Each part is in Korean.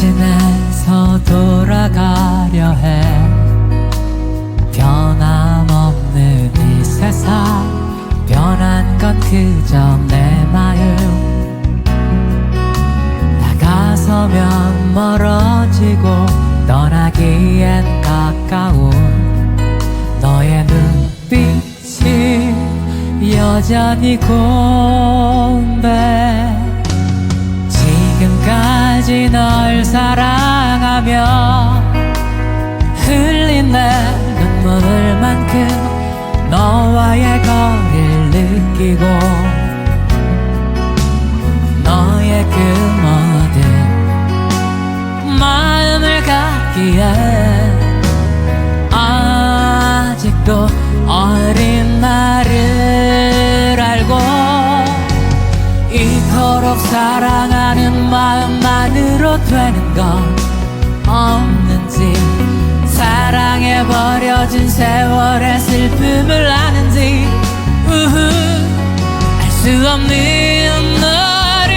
당신에서 돌아가려 해. 변함없는 이 세상 변한 건 그저 내 마음. 나가서면 멀어지고 떠나기엔 가까운 너의 눈빛이 여전히 고백 널 사랑하며 흘린 내 눈물만큼 너와의 거리를 느끼고 너의 그 모든 마음을 갖기에 아직도 어린 나를 알고 이토록 사랑하는 마음만으로 되는 건 없는지 사랑에 버려진 세월의 슬픔을 아는지 알 수 없는 너를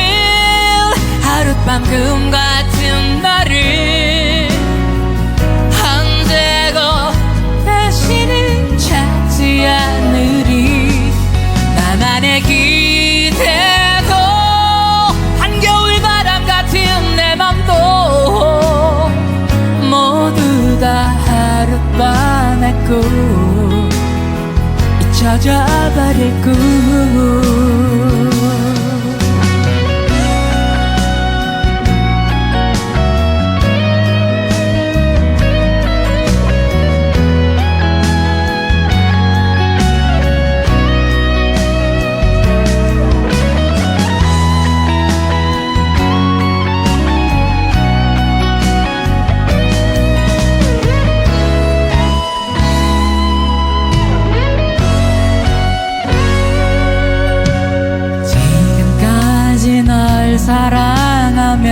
하룻밤 꿈 같은 너를 언제고 다시는 찾지 않으리. 나만의 기 꿈 잊혀져 버릴 꿈 사랑하며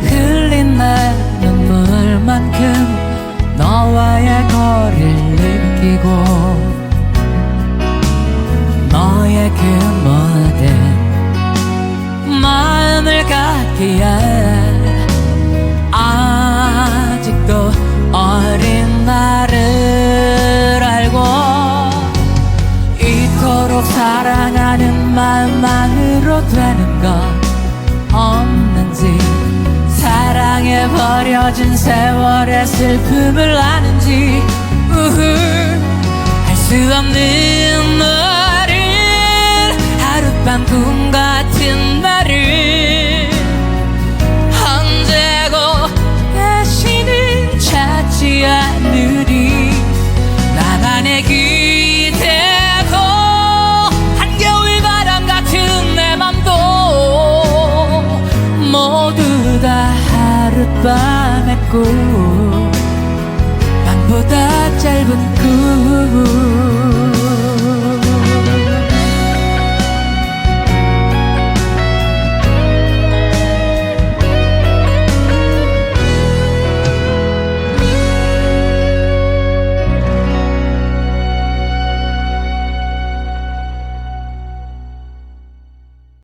흘린 내 눈물만큼 너와의 거리를 느끼고 너의 그 모든 마음을 갖기에 아직도 어린 나를 알고 이토록 사랑하는 마음만으로 되는 건 없는지 사랑에 버려진 세월의 슬픔을 아는지 우후 알 수 없는 너를 하룻밤 꿈 밤의 꿈 밤보다 짧은 꿈